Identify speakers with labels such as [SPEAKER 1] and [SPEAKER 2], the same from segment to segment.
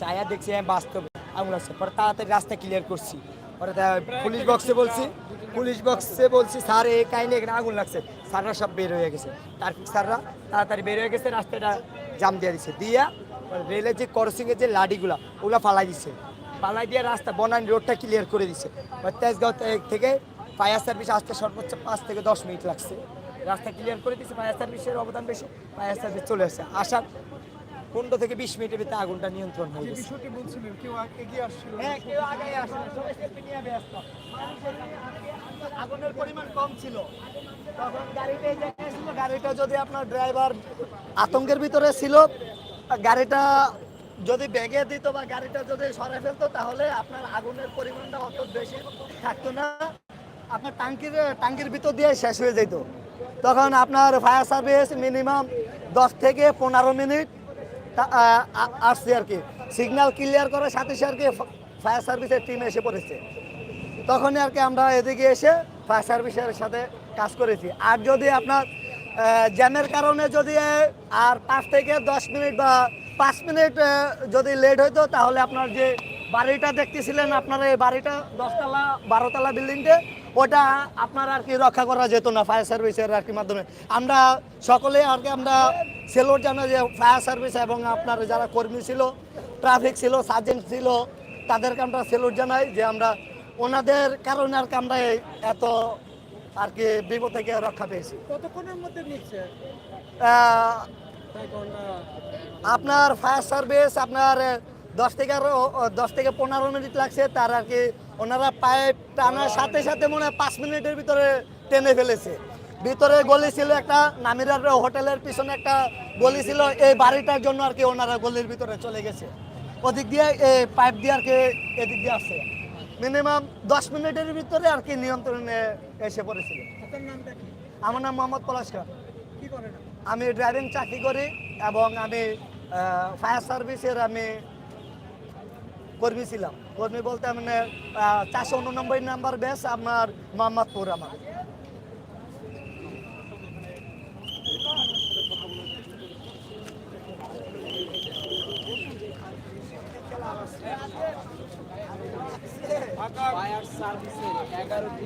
[SPEAKER 1] চায়া দেখছি আমি বাস্তব আঙুল আছে। পরে তাড়াতাড়ি রাস্তা ক্লিয়ার করছি। পরে পুলিশ বক্সে বলছি। পুলিশ বক্সে বলছি, স্যার, এই কাহিনী এখানে আগুন লাগছে। স্যাররা সব বের হয়ে গেছে। ট্রাফিক স্যাররা তাড়াতাড়ি বের হয়ে গেছে, রাস্তাটা জাম দিয়ে দিছে। দিয়া রেলের যে করসিংয়ের যে লাডিগুলা ওগুলা ফালাই দিছে। ফালাই দিয়ে রাস্তা বনানি রোডটা ক্লিয়ার করে দিছে। এবার তেজগাঁও থেকে ফায়ার সার্ভিস আসতে সর্বোচ্চ পাঁচ থেকে দশ মিনিট লাগছে। রাস্তা ক্লিয়ার করে দিচ্ছে ফায়ার সার্ভিসের অবদান বেশি ফায়ার সার্ভিস চলে আসছে। আসার পনেরো থেকে বিশ মিনিটের ভিতরে আগুনটা নিয়ন্ত্রণ হয়ে
[SPEAKER 2] যে
[SPEAKER 1] গেছে।
[SPEAKER 2] কেউ আগ- আসছিল।
[SPEAKER 1] হ্যাঁ, কেউ আগে আসে সবাই selfie নিয়ে ব্যস্ত। আগুনের পরিমাণ কম ছিল। তখন গাড়িটা ছিল, গাড়িটা যদি আপনার ড্রাইভার আতঙ্কের ভিতরে ছিল গাড়িটা যদি ব্যাগে দিত বা গাড়িটা যদি সরে ফেলতো তাহলে আপনার আগুনের পরিমাণটা অত বেশি থাকতো না। আপনার টাঙ্কির টাঙ্কির ভিতর দিয়ে শেষ হয়ে যেত। তখন আপনার ফায়ার সার্ভিস মিনিমাম দশ থেকে পনেরো মিনিট আসছে আর কি। সিগন্যাল ক্লিয়ার করার সাথে সাথে আর কি ফায়ার সার্ভিসের টিম এসে পড়েছে। তখনই আর কি আমরা এদিকে এসে ফায়ার সার্ভিসের সাথে কাজ করেছি। আর যদি আপনার জ্যামের কারণে যদি আর পাঁচ থেকে দশ মিনিট বা পাঁচ মিনিট যদি লেট হইতো, তাহলে আপনার যে বাড়িটা দেখতেছিলেন, আপনার এই বাড়িটা দশতলা, বারোতলা বিল্ডিংটা ওটা আপনার আর কি রক্ষা করা যেত না ফায়ার সার্ভিসের আর কি মাধ্যমে। আমরা সকলে আর কি আমরা সেলোর জানা যে ফায়ার সার্ভিস এবং আপনার যারা কর্মী ছিল ট্রাফিক ছিল সার্জেন্ট ছিল তাদেরকে আমরা সেলুট জানাই যে আমরা ওনাদের কারণে আর কি আমরা এত আর কি বিপদ থেকে রক্ষা পেয়েছি।
[SPEAKER 2] কতক্ষণের মধ্যে নিচ্ছে?
[SPEAKER 1] আপনার ফায়ার সার্ভিস আপনার দশ থেকে আরও দশ থেকে পনেরো মিনিট লাগছে তার আর কি ওনারা পাইপ টানার সাথে সাথে মনে হয় পাঁচ মিনিটের ভিতরে টেনে ফেলেছে। ভিতরে গলি ছিল একটা নামিরার হোটেলের পিছনে একটা গলি ছিল এই বাড়িটার জন্য আর কি ওনারা গলির ভিতরে চলে গেছে। ওদিক দিয়ে এই পাইপ দিয়ে আর কি এদিক দিয়ে আসছে। মিনিমাম দশ মিনিটের ভিতরে আর কি নিয়ন্ত্রণে এসে পড়েছিল।
[SPEAKER 2] আপনার
[SPEAKER 1] আমার নাম মোহাম্মদ পলাশকর। আমি ড্রাইভিং চাকরি করি এবং আমি ফায়ার সার্ভিসের আমি কর্মী ছিলাম। কর্মী বলতে আমি চারশো উননব্বই নাম্বার বেস আমার মোহাম্মদপুর আমার।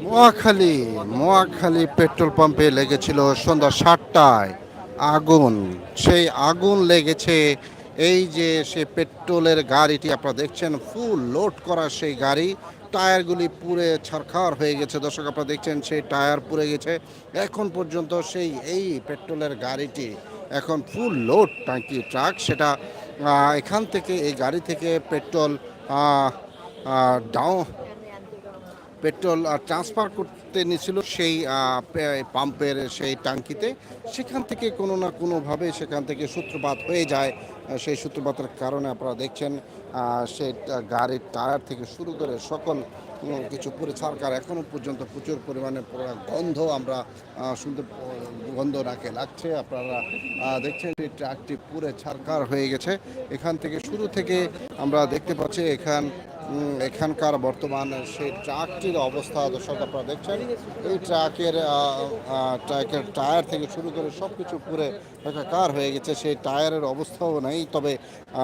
[SPEAKER 3] মোয়াখালী মোয়াখালী পেট্রোল পাম্পে লেগেছিল সন্ধ্যা সাতটায় আগুন। সেই আগুন লেগেছে, এই যে সে পেট্রোলের গাড়িটি আপনারা দেখছেন ফুল লোড করা সেই গাড়ি। টায়ারগুলি পুড়ে ছারখার হয়ে গেছে। দর্শক, আপনারা দেখছেন, সেই টায়ার পুড়ে গেছে। এখন পর্যন্ত সেই এই পেট্রোলের গাড়িটি এখন ফুল লোড ট্যাঙ্কি, ট্রাক। সেটা এখান থেকে, এই গাড়ি থেকে পেট্রোল ডাউন পেট্রোল ট্রান্সফার করতে নিয়েছিল সেই পাম্পের সেই ট্যাঙ্কিতে। সেখান থেকে কোনো না কোনোভাবে সেখান থেকে সূত্রপাত হয়ে যায়। সেই সূত্রপাতের কারণে আপনারা দেখছেন সেই গাড়ির টায়ার থেকে শুরু করে সকল কিছু পুরে সরকার এখনও পর্যন্ত প্রচুর পরিমাণে গন্ধ আমরা শুনতে গন্ধ নাকে লাগছে। আপনারা দেখছেন এই ট্রাকটি পুরে ছারকার হয়ে গেছে। এখান থেকে শুরু থেকে আমরা দেখতে পাচ্ছি এখান এখানকার বর্তমান সেই ট্রাকটির অবস্থা দর্শক আপনারা দেখছেন। এই ট্রাকের ট্রাকের টায়ার থেকে শুরু করে সব কিছু পুরে একাকার হয়ে গেছে। সেই টায়ারের অবস্থাও নেই, তবে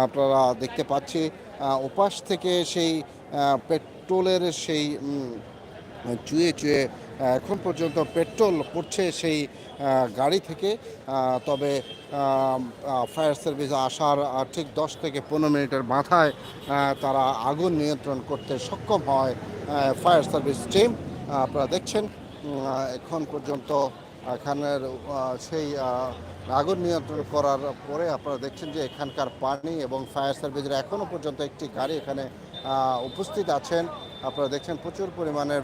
[SPEAKER 3] আপনারা দেখতে পাচ্ছি ওপাশ থেকে সেই পেট্রোলের সেই চুয়ে চুয়ে এখন পর্যন্ত পেট্রোল পড়ছে সেই গাড়ি থেকে। তবে ফায়ার সার্ভিস আসার ঠিক দশ থেকে পনেরো মিনিটের মাথায় তারা আগুন নিয়ন্ত্রণ করতে সক্ষম হয় ফায়ার সার্ভিস টিম। আপনারা দেখছেন এখন পর্যন্ত এখানের সেই আগুন নিয়ন্ত্রণ করার পরে আপনারা দেখছেন যে এখানকার পানি এবং ফায়ার সার্ভিসের এখনও পর্যন্ত একটি গাড়ি এখানে উপস্থিত আছেন। আপনারা দেখছেন প্রচুর পরিমাণের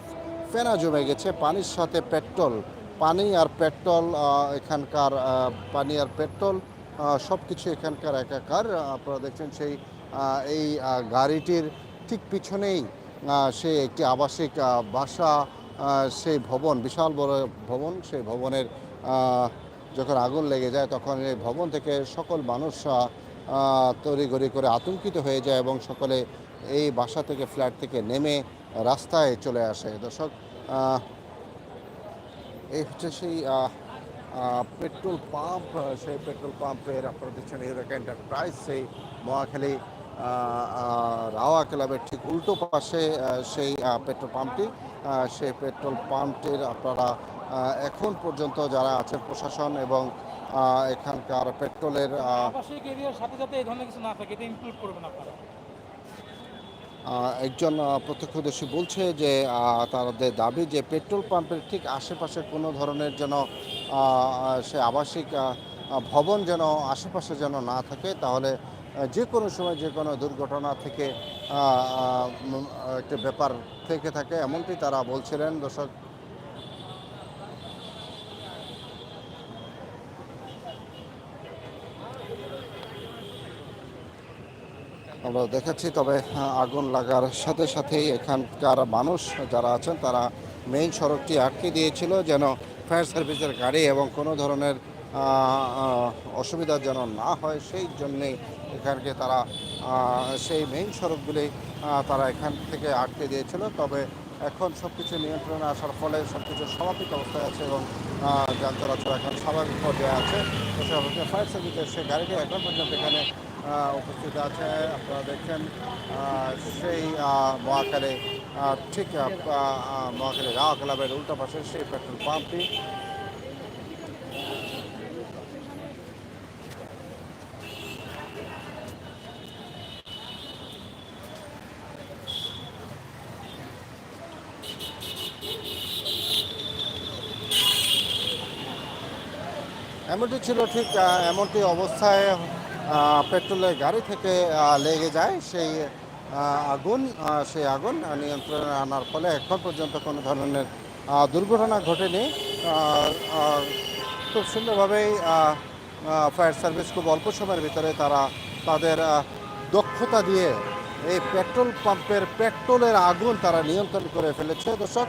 [SPEAKER 3] ফেনা জমে গেছে পানির সাথে পেট্রোল। পানি আর পেট্রোল এখানকার পানি আর পেট্রোল সব কিছু এখানকার একাকার। আপনারা দেখছেন সেই এই গাড়িটির ঠিক পিছনেই সে একটি আবাসিক বাসা সেই ভবন বিশাল বড় ভবন। সেই ভবনের যখন আগুন লেগে যায় তখন এই ভবন থেকে সকল মানুষ আহ, করে আতঙ্কিত হয়ে যায় এবং সকলে এই বাসা থেকে ফ্ল্যাট থেকে নেমে রাস্তায় চলে আসে, দর্শক। এই হচ্ছে সেই পেট্রোল পাম্প, সেই পেট্রোল পাম্পের আপনারা দেখছেন ইউরোক এন্টারপ্রাইজ সেই মহাখালী রাওয়া ক্লাবের ঠিক উল্টো পাশে সেই পেট্রোল পাম্পটি। সেই পেট্রোল পাম্পটির আপনারা এখন পর্যন্ত যারা আছেন প্রশাসন এবং এখানকার পেট্রোলের
[SPEAKER 4] সাথে সাথে এই ধরনের কিছু না থাকে, এটা ইনক্লুড করবেন আপনারা।
[SPEAKER 3] একজন প্রত্যক্ষদর্শী বলছে যে তাদের দাবি যে পেট্রোল পাম্পের ঠিক আশেপাশে কোনো ধরনের যেন সে আবাসিক ভবন যেন আশেপাশে যেন না থাকে, তাহলে যে কোনো সময় যে কোনো দুর্ঘটনা থেকে একটা ব্যাপার থেকে থাকে, এমনটি তারা বলছিলেন। দর্শক আমরা দেখাচ্ছি, তবে আগুন লাগার সাথে সাথেই এখানকার মানুষ যারা আছেন, তারা মেইন সড়কটি আটকে দিয়েছিল যেন ফায়ার সার্ভিসের গাড়ি এবং কোনো ধরনের অসুবিধা যেন না হয়, সেই জন্যেই এখানকে তারা সেই মেইন সড়কগুলি তারা এখান থেকে আটকে দিয়েছিল। তবে এখন সব কিছু নিয়ন্ত্রণে আসার ফলে সব কিছু স্বাভাবিক অবস্থায় আছে এবং যান চলাচল এখন স্বাভাবিক পর্যায়ে আছে। তো সেভাবে ফায়ার সার্ভিসের সে গাড়িটি এখন পর্যন্ত এখানে উপস্থিত আছে। আপনারা দেখছেন সেই মহাকালে ঠিক মহাকালে রাওয়া ক্লাবের উল্টো পাশে সেই পেট্রোল পাম্পটি। এমনটি ছিল ঠিক এমনটি অবস্থায় পেট্রোলের গাড়ি থেকে লেগে যায় সেই আগুন সেই আগুন নিয়ন্ত্রণে আনার ফলে এখন পর্যন্ত কোনো ধরনের দুর্ঘটনা ঘটেনি। খুব সুন্দরভাবেই ফায়ার সার্ভিস খুব অল্প সময়ের ভিতরে তারা তাদের দক্ষতা দিয়ে এই পেট্রোল পাম্পের পেট্রোলের আগুন তারা নিয়ন্ত্রণ করে ফেলেছে। দর্শক